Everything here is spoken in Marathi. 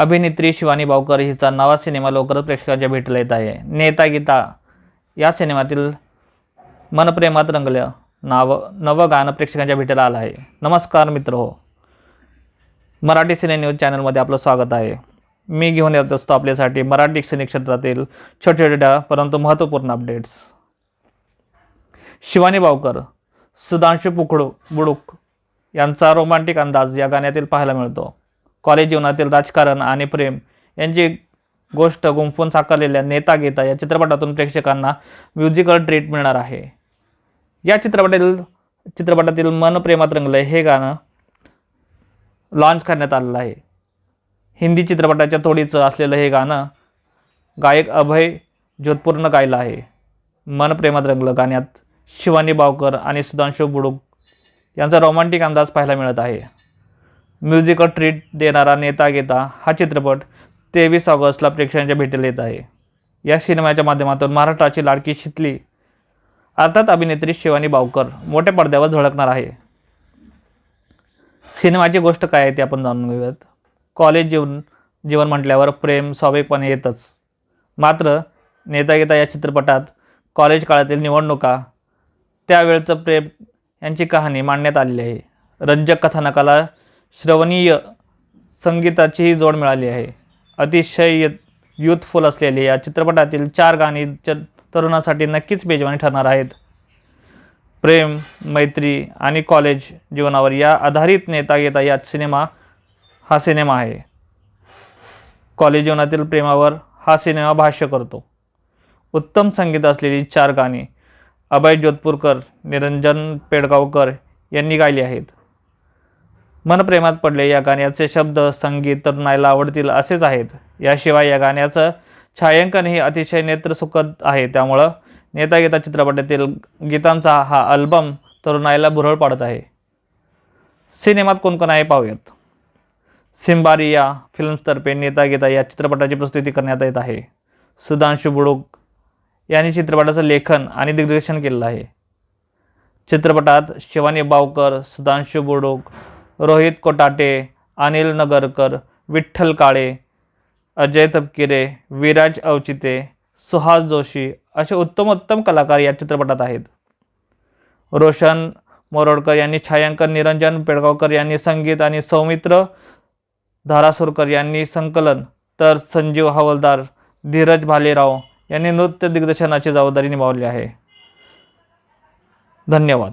अभिनेत्री शिवानी बावकर हिचा नवा सिनेमा लवकरच प्रेक्षकांच्या भेटीला येत आहे. नेता गीता या सिनेमातील मनप्रेमात रंगलं नाव नवं गाणं प्रेक्षकांच्या भेटीला आलं आहे. नमस्कार मित्र हो. मराठी सिने न्यूज चॅनलमध्ये आपलं स्वागत आहे. मी घेऊन येत असतो आपल्यासाठी मराठी सिने क्षेत्रातील छोट्या छोट्या परंतु महत्त्वपूर्ण अपडेट्स. शिवानी बावकर सुधांशु पुखडू बुडूक यांचा रोमांटिक अंदाज या गाण्यातील पाहायला मिळतो. कॉलेज जीवनातील राजकारण आणि प्रेम यांची गोष्ट गुंफून साकारलेल्या नेता गीता या चित्रपटातून प्रेक्षकांना म्युझिकल ट्रीट मिळणार आहे. या चित्रपटातील चित्रपटातील मन प्रेमात रंगलंय हे गाणं लॉन्च करण्यात आलेलं आहे. हिंदी चित्रपटाच्या तोडीचं असलेलं हे गाणं गायक अभय जोधपूरनं गायलं आहे. मन प्रेमात रंगलं गाण्यात शिवानी बावकर आणि सुधांशु बुडूक यांचा रोमांटिक अंदाज पाहायला मिळत आहे. म्युझिकल ट्रीट देणारा नेता गीता हा चित्रपट तेवीस ऑगस्टला प्रेक्षकांच्या भेटीला येत आहे. या सिनेमाच्या माध्यमातून महाराष्ट्राची लाडकी शितली अर्थात अभिनेत्री शिवानी बावकर मोठ्या पडद्यावर झळकणार आहे. सिनेमाची गोष्ट काय आहे ते आपण जाणून घेऊयात. कॉलेज जीवन जीवन म्हटल्यावर प्रेम स्वाभाविकपणे येतच. मात्र नेता गीता या चित्रपटात कॉलेज काळातील निवडणुका त्यावेळचं प्रेम यांची कहाणी मांडण्यात आलेली आहे. रंजक कथानकाला श्रवणीय संगीताचीही जोड मिळाली आहे. अतिशय युथफुल असलेली या चित्रपटातील चार गाणी च तरुणासाठी नक्कीच बेजवानी ठरणार आहेत. प्रेम मैत्री आणि कॉलेज जीवनावर या आधारित नेता येता या सिनेमा हा सिनेमा आहे. कॉलेज जीवनातील प्रेमावर हा सिनेमा भाष्य करतो. उत्तम संगीत असलेली चार गाणी अभय जोधपूरकर निरंजन पेडगावकर यांनी गायली आहेत. मन प्रेमात पडले. या गाण्याचे शब्द संगीत तरुणाईला आवडतील असेच आहेत. याशिवाय या गाण्याचं छायांकनही अतिशय नेत्रसुखद आहे. त्यामुळं नेता गीता चित्रपटातील गीतांचा हा अल्बम तरुणाईला भुरळ पाडत आहे. सिनेमात कोण कोण आहे पाहूयात. सिंबारी या फिल्म्सतर्फे नेता गीता या चित्रपटाची प्रस्तुती करण्यात येत आहे. सुधांशु बुडूक यांनी चित्रपटाचं लेखन आणि दिग्दर्शन केलेलं आहे. चित्रपटात शिवानी बावकर सुधांशु बुडूक रोहित कोटाटे अनिल नगरकर विठ्ठल काळे अजय तपकिरे विराज अवचिते सुहास जोशी असे उत्तमोत्तम कलाकार या चित्रपटात आहेत. रोशन मोरोडकर यांनी छायांकन निरंजन पेडगावकर यांनी संगीत आणि सौमित्र धारासुरकर यांनी संकलन तर संजीव हवलदार धीरज भालेराव यांनी नृत्य दिग्दर्शनाची जबाबदारी निभावली आहे. धन्यवाद.